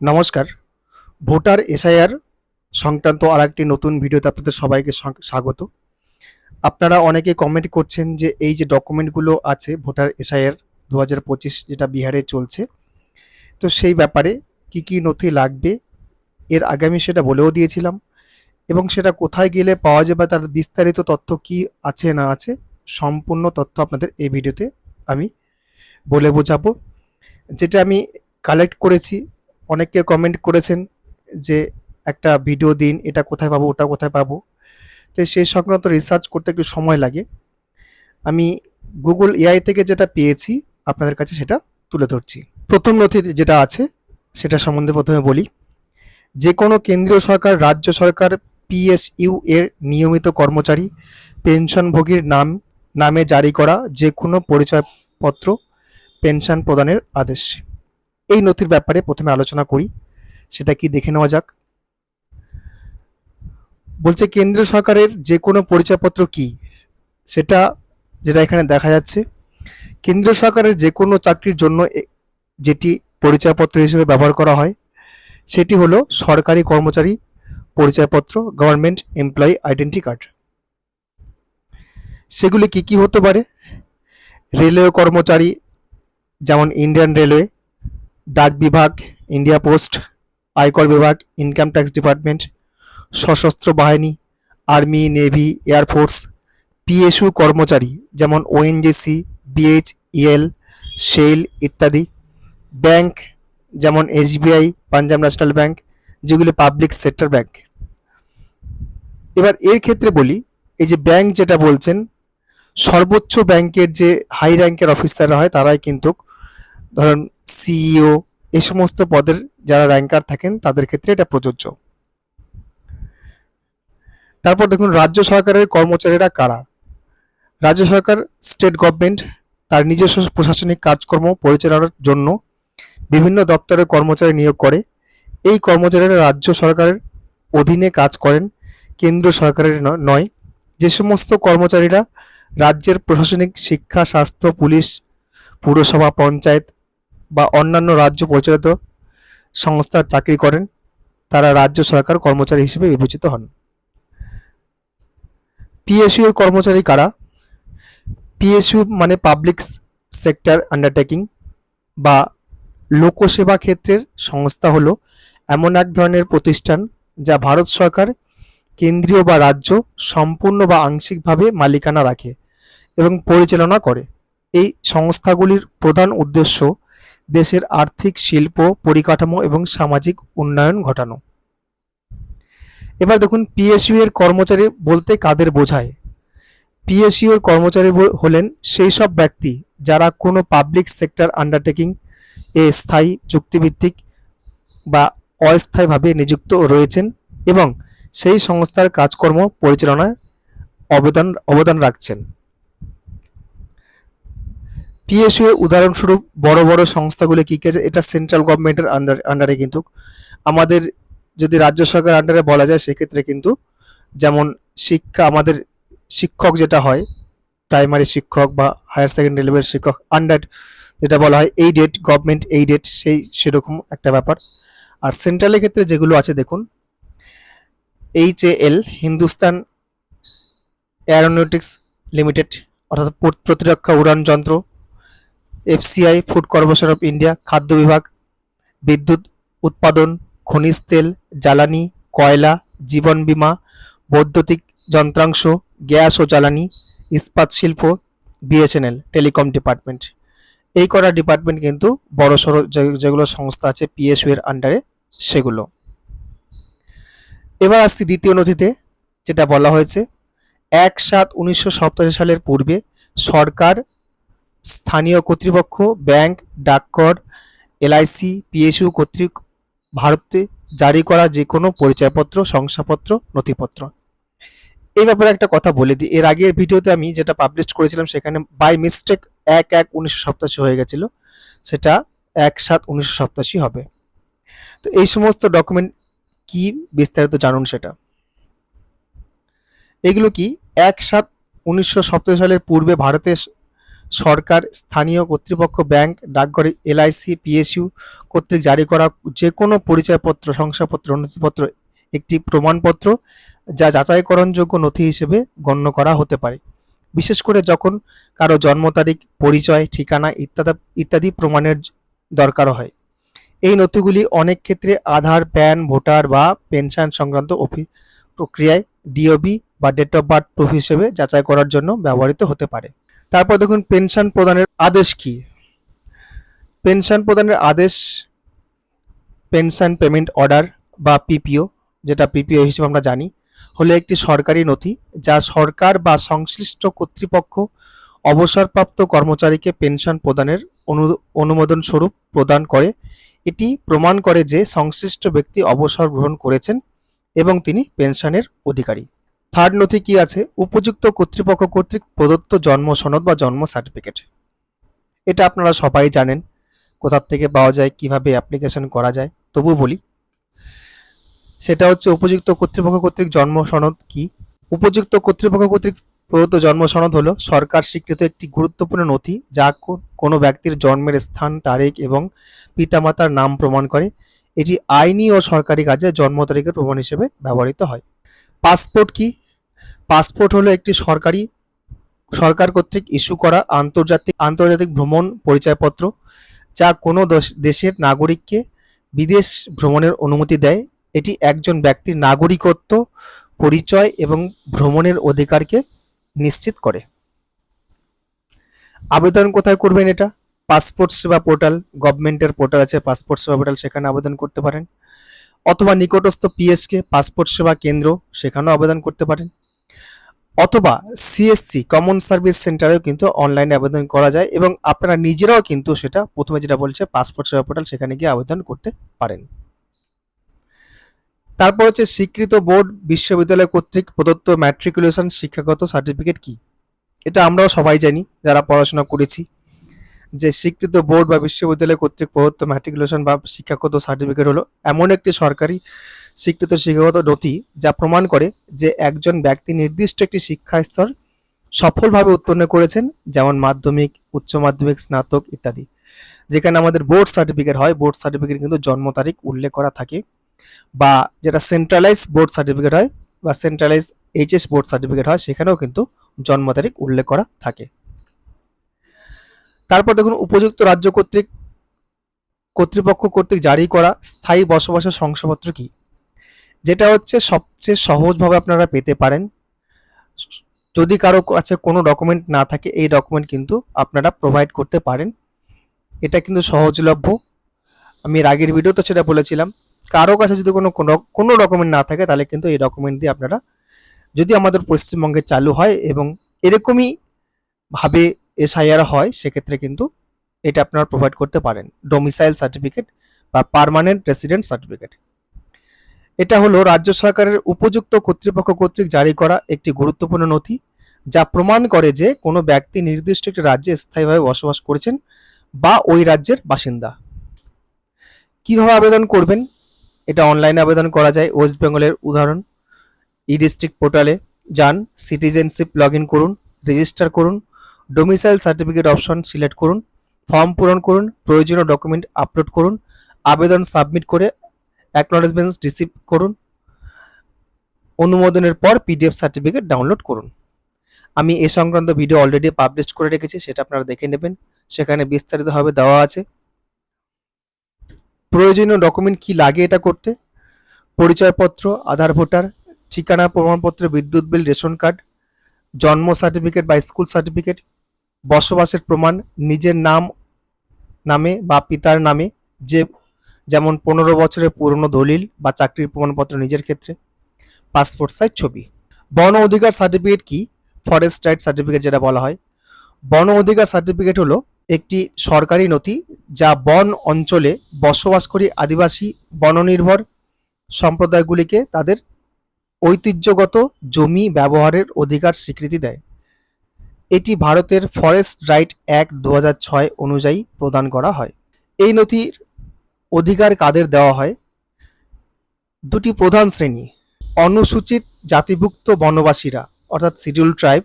নমস্কার। Voter SIR সংক্রান্ত আর একটি নতুন ভিডিওতে আপনাদের সবাইকে স্বাগত। আপনারা অনেকে কমেন্ট করছেন যে এই যে ডকুমেন্টগুলো আছে ভোটার এসআইআর দু হাজার পঁচিশ যেটা বিহারে চলছে, তো সেই ব্যাপারে কি কি নথি লাগবে এর আগে আমি সেটা বলেও দিয়েছিলাম এবং সেটা কোথায় গেলে পাওয়া যাবে তার বিস্তারিত তথ্য কি আছে না আছে সম্পূর্ণ তথ্য আপনাদের এই ভিডিওতে আমি বলে বোঝাবো। যেটা আমি কালেক্ট করেছি অনেকে কমেন্ট করেছেন যে, একটা ভিডিও দিন, এটা কোথায় পাবো, ওটা কোথায় পাবো? তো সেই সংক্রান্ত রিসার্চ করতে একটু সময় লাগে। আমি গুগল এআই থেকে যেটা পেয়েছি, আপনাদের কাছে সেটা তুলে ধরছি। প্রথম নথি যেটা আছে, সেটা সম্বন্ধে প্রথমে বলি। যে কোনো কেন্দ্রীয় সরকার, রাজ্য সরকার পিএসইউ এর নিয়মিত কর্মচারী, পেনশনভোগীর নাম, নামে জারি করা যে কোনো পরিচয়পত্র, পেনশন প্রদানের আদেশ। এই নথির ব্যাপারে প্রথমে আলোচনা করি, সেটা কি দেখে নেওয়া যাক। বলছে কেন্দ্র সরকারের যে কোনো পরিচয়পত্র কি? সেটা যেটা এখানে দেখা যাচ্ছে কেন্দ্র সরকারের যে কোনো চাকরির জন্য যেটি পরিচয়পত্র হিসেবে ব্যবহার করা হয়, সেটি হলো সরকারি কর্মচারী পরিচয়পত্র, গভর্নমেন্ট এমপ্লয়ি আইডেন্টি কার্ড। সেগুলি কি কি হতে পারে? রেলওয়ে কর্মচারী, যেমন ইন্ডিয়ান রেলওয়ে ডাক বিভাগ, ইন্ডিয়া পোস্ট, আয়কর বিভাগ, ইনকাম ট্যাক্স ডিপার্টমেন্ট, সশস্ত্র বাহিনী, আর্মি, নেভি এয়ারফোর্স পিএসইউ কর্মচারী যেমন ওএনজিসি বিএইচইএল শেল ইত্যাদি। ব্যাংক যেমন এসবিআই পাঞ্জাব ন্যাশনাল ব্যাংক, যেগুলি পাবলিক সেক্টর ব্যাংক। এবার এর ক্ষেত্রে বলি, এই যে ব্যাংক যেটা বলছেন, সর্বোচ্চ ব্যাংকের যে হাই র্যাঙ্কের অফিসাররা হয়, তারাই কিন্তু ধরুন সিইও এই সমস্ত পদের যারা র্যাঙ্কার থাকেন, তাদের ক্ষেত্রে এটা প্রযোজ্য। তারপর দেখুন, রাজ্য সরকারের কর্মচারীরা কারা? রাজ্য সরকার স্টেট গভর্নমেন্ট তার নিজস্ব প্রশাসনিক কাজকর্ম পরিচালনার জন্য বিভিন্ন দপ্তরের কর্মচারী নিয়োগ করে। এই কর্মচারীরা রাজ্য সরকারের অধীনে কাজ করেন কেন্দ্র সরকারের নয়। যে সমস্ত কর্মচারীরা রাজ্যের প্রশাসনিক শিক্ষা, স্বাস্থ্য, পুলিশ, পুরসভা, পঞ্চায়েত বা অন্যান্য রাজ্য পরিচালিত সংস্থার চাকরি করেন, তারা রাজ্য সরকার কর্মচারী হিসেবে বিবেচিত হন। পিএসইউ এর কর্মচারী কারা? পিএসইউ মানে পাবলিক সেক্টর আন্ডারটেকিং বা লোকসেবা ক্ষেত্রের সংস্থা হলো এমন এক ধরনের প্রতিষ্ঠান যা ভারত সরকার কেন্দ্রীয় বা রাজ্য সম্পূর্ণ বা আংশিকভাবে মালিকানা রাখে এবং পরিচালনা করে। এই সংস্থাগুলির প্রধান উদ্দেশ্য দেশের আর্থিক, শিল্প, পরিকাঠামো এবং সামাজিক উন্নয়ন ঘটানো। এবার দেখুন পিএসইউ এর কর্মচারী বলতে কাদের বোঝায়? পিএসইউ এর কর্মচারী হলেন সেই সব ব্যক্তি যারা কোনো পাবলিক সেক্টর আন্ডারটেকিং এ স্থায়ী চুক্তিভিত্তিক বা অস্থায়ীভাবে নিযুক্ত রয়েছেন এবং সেই সংস্থার কাজকর্ম পরিচালনায় অবদান অবদান রাখছেন। পিএসইউ উদাহরণস্বরূপ বড় বড় সংস্থাগুলো কি কি আছে, এটা সেন্ট্রাল গভর্নমেন্টের আন্ডার আন্ডারে কিন্তু। আমাদের যদি রাজ্য সরকার আন্ডারে বলা যায়, সেক্ষেত্রে কিন্তু যেমন শিক্ষা, আমাদের শিক্ষক যেটা হয় প্রাইমারি শিক্ষক বা হায়ার সেকেন্ডারি লেভেলের শিক্ষক আন্ডার যেটা বলা হয় এই এইডেড গভর্নমেন্ট এই এইডেড সেই, সেরকম একটা ব্যাপার। আর সেন্ট্রালের ক্ষেত্রে যেগুলো আছে, দেখুন H L Hindustan aeronautics limited অর্থাৎ প্রতিরক্ষা উড়ান যন্ত্র FCI food corporation of India খাদ্য বিভাগ বিদ্যুৎ উৎপাদন খনিজ তেল জ্বালানি কয়লা জীবন বীমা বৈদ্যুতিক যন্ত্রাংশ গ্যাস ও জ্বালানি ইস্পাত শিল্প বিএসএনএল টেলিকম ডিপার্টমেন্ট এই কটা ডিপার্টমেন্ট কিন্তু বড় সড়ো যেগুলো সংস্থা আছে পিএসইউ আন্ডারে সেগুলো। এবার আসছি দ্বিতীয় নথিতে, যেটা বলা হয়েছে, এক সাত উনিশশো সালের পূর্বে সরকার স্থানীয় কর্তৃপক্ষ, ব্যাংক, ডাকঘর, এলআইসি, পিএসইউ কর্তৃক ভারতে জারি করা যে কোনো পরিচয়পত্র, শংসাপত্র, নথিপত্র। এই ব্যাপারে একটা কথা বলে দিই। এর আগের ভিডিওতে আমি যেটা পাবলিশ করেছিলাম, সেখানে বাই মিস্টেক এক এক উনিশশো সপ্তাশি হয়ে গেছিল। সেটা এক সাত উনিশশো সপ্তাশি হবে। তো এই সমস্ত ডকুমেন্ট কি বিস্তারিত জানুন সেটা? এগুলো কি এক সাত উনিশশো সালের পূর্বে ভারতে সরকার, স্থানীয় কর্তৃপক্ষ, ব্যাংক, ডাকঘর এলআইসি পিএসইউ কর্তৃক জারি করা যে কোনো পরিচয়পত্র, শংসাপত্র, নথিপত্র, একটি প্রমাণপত্র যা যাচাইকরণযোগ্য নথি হিসেবে গণ্য করা হতে পারে। বিশেষ করে যখন কারও জন্ম তারিখ, পরিচয়, ঠিকানা ইত্যাদি ইত্যাদি প্রমাণের দরকার হয়। এই নথিগুলি অনেক ক্ষেত্রে আধার, প্যান, ভোটার বা পেনশন সংক্রান্ত অফিস প্রক্রিয়ায় ডিওবি বা ডেট অফ বার্থ প্রুফ হিসেবে যাচাই করার জন্য ব্যবহৃত হতে পারে। তারপর দেখুন পেনশন প্রদানের আদেশ কি? পেনশন প্রদানের আদেশ, পেনশন পেমেন্ট অর্ডার বা পিপিও যেটা পিপিও হিসেবে আমরা জানি, হলো একটি সরকারি নথি যা সরকার বা সংশ্লিষ্ট কর্তৃপক্ষ অবসরপ্রাপ্ত কর্মচারীকে পেনশন প্রদানের অনু- অনুমোদন স্বরূপ প্রদান করে। এটি প্রমাণ করে যে সংশ্লিষ্ট ব্যক্তি অবসর গ্রহণ করেছেন এবং তিনি পেনশনের অধিকারী। থার্ড নথি কি আছে? উপযুক্ত কর্তৃপক্ষ কর্তৃক প্রদত্ত জন্ম সনদ বা জন্ম সার্টিফিকেট এটা আপনারা সবাই জানেন কোথার থেকে পাওয়া যায়, কীভাবে অ্যাপ্লিকেশন করা যায়। তবু বলি, সেটা হচ্ছে উপযুক্ত কর্তৃপক্ষ কর্তৃক জন্ম সনদ কি? উপযুক্ত কর্তৃপক্ষ কর্তৃক প্রদত্ত জন্ম সনদ হলো সরকার স্বীকৃত একটি গুরুত্বপূর্ণ নথি যা কোনো ব্যক্তির জন্মের স্থান, তারিখ এবং পিতামাতার নাম প্রমাণ করে। এটি আইনি ও সরকারি কাজে জন্ম তারিখের প্রমাণ হিসেবে ব্যবহৃত হয়। পাসপোর্ট কি? পাসপোর্ট হলো একটি সরকারি, সরকার কর্তৃক ইস্যু করা আন্তর্জাতিক আন্তর্জাতিক ভ্রমণ পরিচয়পত্র যা কোনো দশ- দেশের নাগরিককে বিদেশ ভ্রমণের অনুমতি দেয়। এটি একজন ব্যক্তির নাগরিকত্ব, পরিচয় এবং ভ্রমণের অধিকারকে নিশ্চিত করে। আবেদন কোথায় করবেন এটা? পাসপোর্ট সেবা পোর্টাল, গভর্নমেন্টের পোর্টাল আছে, পাসপোর্ট সেবা পোর্টাল সেখানে আবেদন করতে পারেন। অথবা নিকটস্থ পিএসকে পাসপোর্ট সেবা কেন্দ্র সেখানেও আবেদন করতে পারেন। অথবা সিএসসি কমন সার্ভিস সেন্টারেও কিন্তু অনলাইনে আবেদন করা যায় এবং আপনারা নিজেরাও কিন্তু সেটা প্রথমে যেটা বলছে পাসপোর্ট সেবা পোর্টাল সেখানে গিয়ে আবেদন করতে পারেন। তারপর হচ্ছে স্বীকৃত বোর্ড, বিশ্ববিদ্যালয় কর্তৃক প্রদত্ত ম্যাট্রিকুলেশন শিক্ষাগত সার্টিফিকেট কি? এটা আমরাও সবাই জানি, যারা পড়াশোনা করেছি। যে স্বীকৃত বোর্ড বা বিশ্ববিদ্যালয় কর্তৃক প্রদত্ত ম্যাট্রিকুলেশন বা শিক্ষাগত সার্টিফিকেট হলো এমন একটি সরকারি স্বীকৃত শিক্ষাগত নথি যা প্রমাণ করে যে একজন ব্যক্তি নির্দিষ্ট একটি শিক্ষা স্তর সফলভাবে উত্তীর্ণ করেছেন, যেমন মাধ্যমিক, উচ্চ মাধ্যমিক, স্নাতক ইত্যাদি। যেখানে আমাদের বোর্ড সার্টিফিকেট হয়, বোর্ড সার্টিফিকেট কিন্তু জন্ম তারিখ উল্লেখ করা থাকে বা যেটা সেন্ট্রালাইজ বোর্ড সার্টিফিকেট হয় বা সেন্ট্রালাইজ এইচএস বোর্ড সার্টিফিকেট হয়, সেখানেও কিন্তু জন্ম তারিখ উল্লেখ করা থাকে। তারপর দেখুন উপযুক্ত রাজ্য কর্তৃক, কর্তৃপক্ষ কর্তৃক জারি করা স্থায়ী বসবাসের শংসাপত্র কি? যেটা হচ্ছে সবচেয়ে সহজভাবে আপনারা পেতে পারেন। যদি কারও কাছে কোনো ডকুমেন্ট না থাকে, এই ডকুমেন্ট কিন্তু আপনারা প্রোভাইড করতে পারেন। এটা কিন্তু সহজলভ্য। আমি এর আগের ভিডিওতে সেটা বলেছিলাম। কারও কাছে যদি কোনো কোনো ডকুমেন্ট না থাকে, তাহলে কিন্তু এই ডকুমেন্ট দিয়ে আপনারা যদি আমাদের পশ্চিমবঙ্গে চালু হয় এবং এরকমই ভাবে এসআইআর হয়, সেক্ষেত্রে কিন্তু এটা আপনারা প্রোভাইড করতে পারেন। ডোমিসাইল সার্টিফিকেট বা পার্মানেন্ট রেসিডেন্ট সার্টিফিকেট এটা হলো রাজ্য সরকারের উপযুক্ত কর্তৃপক্ষ কর্তৃক জারি করা একটি গুরুত্বপূর্ণ নথি, যা প্রমাণ করে যে কোনো ব্যক্তি নির্দিষ্ট একটি রাজ্যে স্থায়ীভাবে বসবাস করেছেন বা ওই রাজ্যের বাসিন্দা। কীভাবে আবেদন করবেন? এটা অনলাইনে আবেদন করা যায়। ওয়েস্ট বেঙ্গলের উদাহরণ। ই ডিস্ট্রিক্ট পোর্টালে যান সিটিজেনশিপ লগ করুন রেজিস্টার করুন। ডোমিসাইল সার্টিফিকেট অপশন সিলেক্ট করুন ফর্ম পূরণ করুন, প্রয়োজনীয় ডকুমেন্ট আপলোড করুন, আবেদন সাবমিট করে অ্যাকনোলেজমেন্টস রিসিভ করুন, অনুমোদনের পর পিডিএফ সার্টিফিকেট ডাউনলোড করুন। আমি এ সংক্রান্ত ভিডিও অলরেডি পাবলিশ করে রেখেছি, সেটা আপনারা দেখে নেবেন। সেখানে বিস্তারিতভাবে দেওয়া আছে। প্রয়োজনীয় ডকুমেন্ট কি লাগে এটা করতে? পরিচয়পত্র, আধার ভোটার, ঠিকানা, প্রমাণপত্র, বিদ্যুৎ বিল, রেশন কার্ড, জন্ম সার্টিফিকেট বা স্কুল সার্টিফিকেট বসবাসের প্রমাণ নিজের নাম, নামে বা পিতার নামে যে যেমন পনেরো বছরের পুরনো দলিল বা চাকরির প্রমাণপত্র নিজের ক্ষেত্রে। পাসপোর্ট সাইজ ছবি। বন অধিকার সার্টিফিকেট কি? ফরেস্ট রাইট সার্টিফিকেট যেটা বলা হয়। বন অধিকার সার্টিফিকেট হলো একটি সরকারি নথি যা বন অঞ্চলে বসবাসকারী আদিবাসী বননির্ভর সম্প্রদায়গুলিকে তাদের ঐতিহ্যগত জমি ব্যবহারের অধিকার স্বীকৃতি দেয়। এটি ভারতের ফরেস্ট রাইট অ্যাক্ট দু অনুযায়ী প্রদান করা হয়। এই নথির অধিকার কাদের দেওয়া হয়? দুটি প্রধান শ্রেণি, অনুসূচিত জাতিভুক্ত বনবাসীরা, অর্থাৎ শিডিউল ট্রাইব,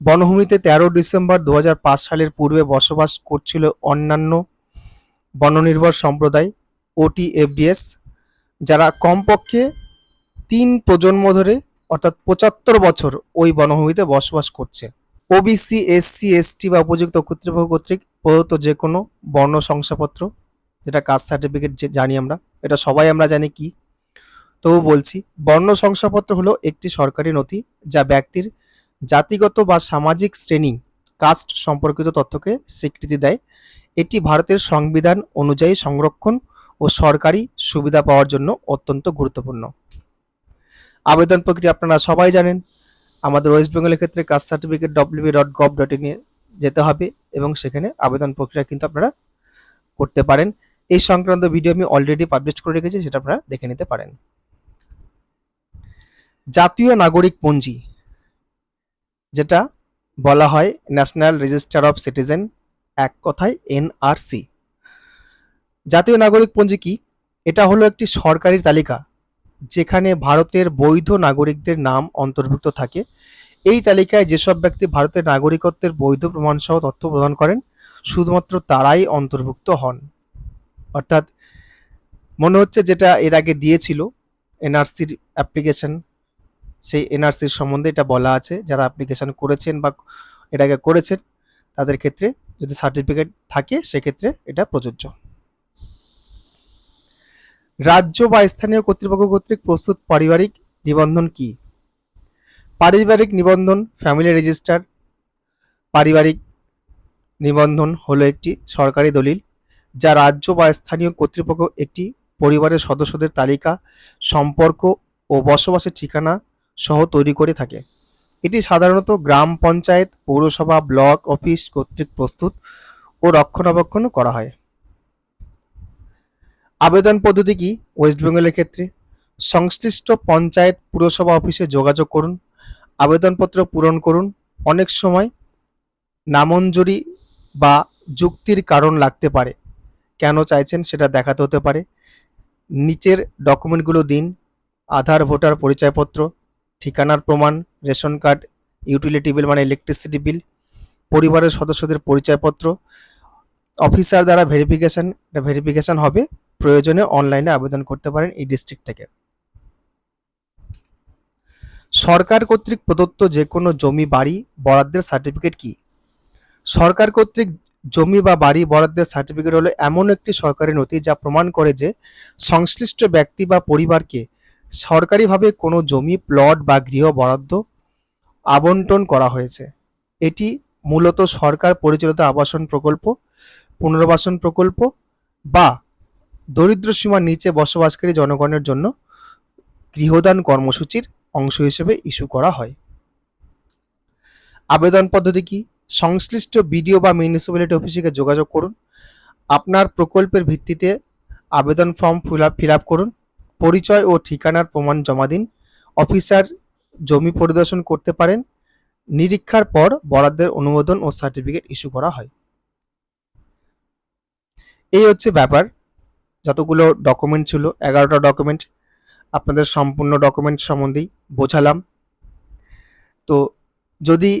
বনভূমিতে তেরো ডিসেম্বর দু হাজার পাঁচ সালের পূর্বে বসবাস করছিল অন্যান্য বননির্ভর সম্প্রদায়, ওটিএফডিএস, যারা কমপক্ষে তিন প্রজন্ম ধরে, অর্থাৎ পঁচাত্তর বছর ওই বনভূমিতে বসবাস করছে। ওবিসি এসসি এসটি বা উপযুক্ত কর্তৃপক্ষ কর্তৃক প্রদত্ত যে কোনো বর্ণ শংসাপত্র, যেটা কাস্ট সার্টিফিকেট যে জানি আমরা, এটা সবাই আমরা জানি কি? তবু বলছি, বর্ণ শংসাপত্র হলো একটি সরকারি নথি যা ব্যক্তির জাতিগত বা সামাজিক শ্রেণি, কাস্ট সম্পর্কিত তথ্যকে স্বীকৃতি দেয়। এটি ভারতের সংবিধান অনুযায়ী সংরক্ষণ ও সরকারি সুবিধা পাওয়ার জন্য অত্যন্ত গুরুত্বপূর্ণ। আবেদন প্রক্রিয়া আপনারা সবাই জানেন। আমাদের ওয়েস্ট বেঙ্গলের ক্ষেত্রে caste certificate WB dot gov dot ইনে যেতে হবে এবং সেখানে আবেদন প্রক্রিয়া কিন্তু আপনারা করতে পারেন। এই সংক্রান্ত ভিডিও আমি অলরেডি পাবলিশ করে রেখেছি, সেটা আপনারা দেখে নিতে পারেন। জাতীয় নাগরিক পঞ্জি, যেটা বলা হয় ন্যাশনাল রেজিস্টার অফ সিটিজেন এক কথায় এনআরসি জাতীয় নাগরিক পঞ্জি কি? এটা হলো একটি সরকারি তালিকা যেখানে ভারতের বৈধ নাগরিকদের নাম অন্তর্ভুক্ত থাকে। এই তালিকায় যেসব ব্যক্তি ভারতের নাগরিকত্বের বৈধ প্রমাণসহ তথ্য প্রদান করেন, শুধুমাত্র তারাই অন্তর্ভুক্ত হন। অর্থাৎ মনে হচ্ছে যেটা এর আগে দিয়েছিল এনআরসির অ্যাপ্লিকেশন, সেই এনআরসির সম্বন্ধে এটা বলা আছে। যারা অ্যাপ্লিকেশন করেছেন বা এর আগে করেছেন, তাদের ক্ষেত্রে যদি সার্টিফিকেট থাকে, সেক্ষেত্রে এটা প্রযোজ্য। রাজ্য বা স্থানীয় কর্তৃপক্ষ কর্তৃক প্রস্তুত পারিবারিক নিবন্ধন কি? পারিবারিক নিবন্ধন ফ্যামিলি রেজিস্টার পারিবারিক নিবন্ধন হলো একটি সরকারি দলিল যা রাজ্য বা স্থানীয় কর্তৃপক্ষ একটি পরিবারের সদস্যদের তালিকা, সম্পর্ক ও বসবাসের ঠিকানা সহ তৈরি করে থাকে। এটি সাধারণত গ্রাম পঞ্চায়েত, পৌরসভা, ব্লক, অফিস কর্তৃক প্রস্তুত ও রক্ষণাবেক্ষণ করা হয়। আবেদন পদ্ধতি কি? ওয়েস্ট বেঙ্গলের ক্ষেত্রে। সংশ্লিষ্ট পঞ্চায়েত পুরসভা অফিসে যোগাযোগ করুন। আবেদনপত্র পূরণ করুন। অনেক সময় নামঞ্জুরি বা যুক্তির কারণ লাগতে পারে। কেন চাইছেন সেটা দেখাতে হতে পারে। নিচের ডকুমেন্টগুলো দিন। আধার, ভোটার পরিচয়পত্র, ঠিকানার প্রমাণ, রেশন কার্ড ইউটিলিটি বিল মানে ইলেকট্রিসিটি বিল পরিবারের সদস্যদের পরিচয়পত্র, অফিসার দ্বারা ভেরিফিকেশন ভেরিফিকেশন হবে। প্রয়োজনে অনলাইনে আবেদন করতে পারেন এই ডিস্ট্রিক্ট থেকে। সরকার কর্তৃক প্রদত্ত যে কোনো জমি, বাড়ি, বরাদ্দের সার্টিফিকেট কি? সরকার কর্তৃক জমি বা বাড়ি, বরাদ্দের সার্টিফিকেট হলো এমন একটি সরকারি নথি যা প্রমাণ করে যে সংশ্লিষ্ট ব্যক্তি বা পরিবারকে সরকারিভাবে কোনো জমি প্লট বা গৃহ বরাদ্দ আবন্টন করা হয়েছে। এটি মূলত সরকার পরিচালিত আবাসন প্রকল্প, পুনর্বাসন প্রকল্প বা দরিদ্র সীমার নিচে বসবাসকারী জনগণের জন্য গৃহদান কর্মসূচির অংশ হিসেবে ইস্যু করা হয়। আবেদন পদ্ধতি কি? সংশ্লিষ্ট বিডিও বা মিউনিসিপ্যালিটি অফিসে যোগাযোগ করুন। আপনার প্রকল্পের ভিত্তিতে আবেদন form fill up fill up করুন। পরিচয় ও ঠিকানার প্রমাণ জমা দিন। অফিসার জমি পরিদর্শন করতে পারেন। নিরীক্ষার পর বরাদ্দের অনুমোদন ও সার্টিফিকেট ইস্যু করা হয়। এই হচ্ছে ব্যাপার। যতগুলো ডকুমেন্ট ছিল, এগারোটা ডকুমেন্ট আপনাদের সম্পূর্ণ ডকুমেন্ট সম্বন্ধেই বোঝালাম। তো যদি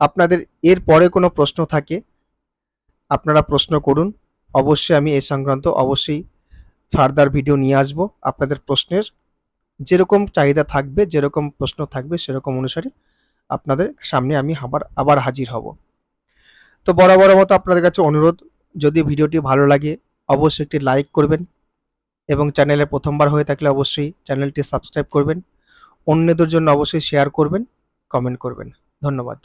আপনাদের এর পরে কোনো প্রশ্ন থাকে, আপনারা প্রশ্ন করুন। অবশ্যই আমি এ সংক্রান্ত অবশ্যই ফার্দার ভিডিও নিয়ে আসব আপনাদের প্রশ্নের। যেরকম চাহিদা থাকবে, যেরকম প্রশ্ন থাকবে, সেরকম অনুসারে আপনাদের সামনে আমি আবার আবার হাজির হব। তো বরাবর মতো আপনাদের কাছে অনুরোধ, যদি ভিডিওটি ভালো লাগে অবশ্যই একটি লাইক করবেন এবং চ্যানেলে প্রথমবার হয়ে থাকলে অবশ্যই চ্যানেলটি সাবস্ক্রাইব করবেন। অন্যদের জন্য অবশ্যই শেয়ার করবেন কমেন্ট করবেন। ধন্যবাদ।